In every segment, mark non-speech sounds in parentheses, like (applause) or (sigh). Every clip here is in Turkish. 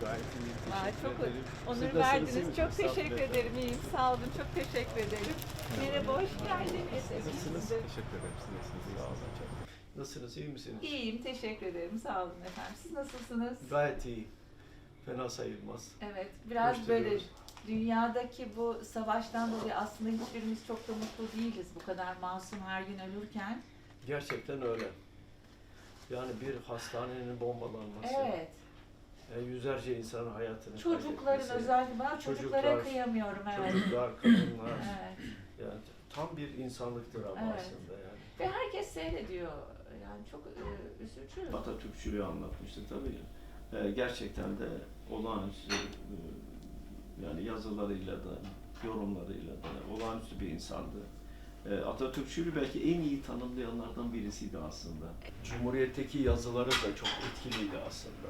Siz verdiniz. nasılsınız? Çok Sağ olun teşekkür efendim. ederim. İyiyim. Sağ olun. Çok teşekkür ederim. Merhaba, hoş geldiniz. Nasılsınız? Teşekkür ederim. Siz nasılsınız? Sağ olun. Çok. Nasılsınız? İyi misiniz? İyiyim. Teşekkür ederim. Sağ olun efendim. Siz nasılsınız? Gayet iyi. Fena sayılmaz. Evet. Biraz böyle Koşturuyoruz. dünyadaki bu savaştan dolayı aslında hiçbirimiz çok da mutlu değiliz. Bu kadar masum her gün ölürken. Gerçekten öyle. Yani bir hastanenin bombalanması, Evet. E, yüzlerce insanın hayatını Çocukların kaybetmesi, özellikle ben çocuklara Çocuklar, kıyamıyorum evet. çocuklar, kadınlar, (laughs) Evet. yani tam bir insanlıktır ama Evet. aslında yani. Ve herkes seyrediyor. Yani çok e, üzücü. Atatürkçülüğü anlatmıştı tabii. Ee, gerçekten de olağanüstü e, yani yazılarıyla da yorumlarıyla da olağanüstü bir insandı. Ee, Atatürkçülüğü belki en iyi tanımlayanlardan birisiydi aslında. Cumhuriyetteki yazıları da çok etkiliydi aslında.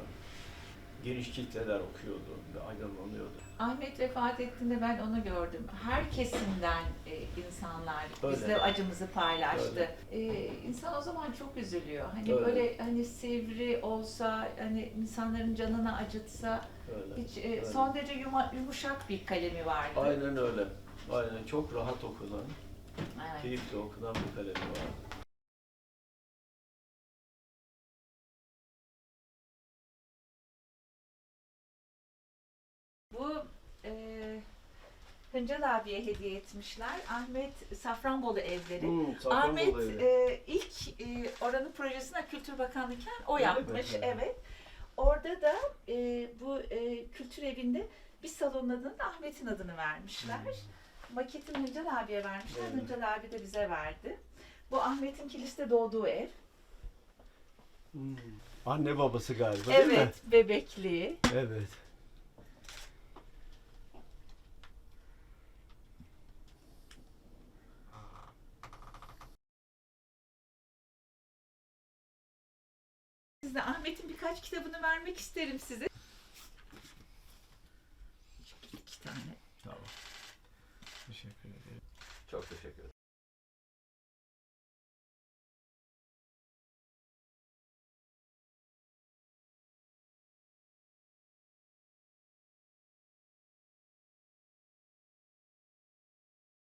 Geniş kitleler okuyordu ve aydınlanıyordu. Ahmet vefat ettiğinde ben onu gördüm. Her kesimden e, insanlar Öyle. bizle acımızı paylaştı. Öyle. E, insan o zaman çok üzülüyor. Hani Öyle. böyle hani sivri olsa, hani insanların canını acıtsa Öyle. hiç e, Öyle. son derece yuma- yumuşak bir kalemi vardı. Aynen öyle. Aynen çok rahat okunan, Evet. keyifli okunan bir kalemi vardı. Bu e, Hıncal abiye hediye etmişler. Ahmet Safranbolu evleri. Hmm, Safranbolu Ahmet evi. e, ilk e, oranın projesine Kültür Bakanlığı'yken o Öyle mi? yapmış. Hı. Evet. Orada da e, bu e, kültür evinde bir salonun adını da Ahmet'in adını vermişler. Maketini Hıncal abiye vermişler. Evet. Hıncal abi de bize verdi. Bu Ahmet'in kiliste doğduğu ev. Hmm. Anne babası galiba değil mi? Evet, bebekliği. Evet. Size Ahmet'in birkaç kitabını vermek isterim size. İki tane. Tamam. Teşekkür ederim. Çok teşekkür ederim.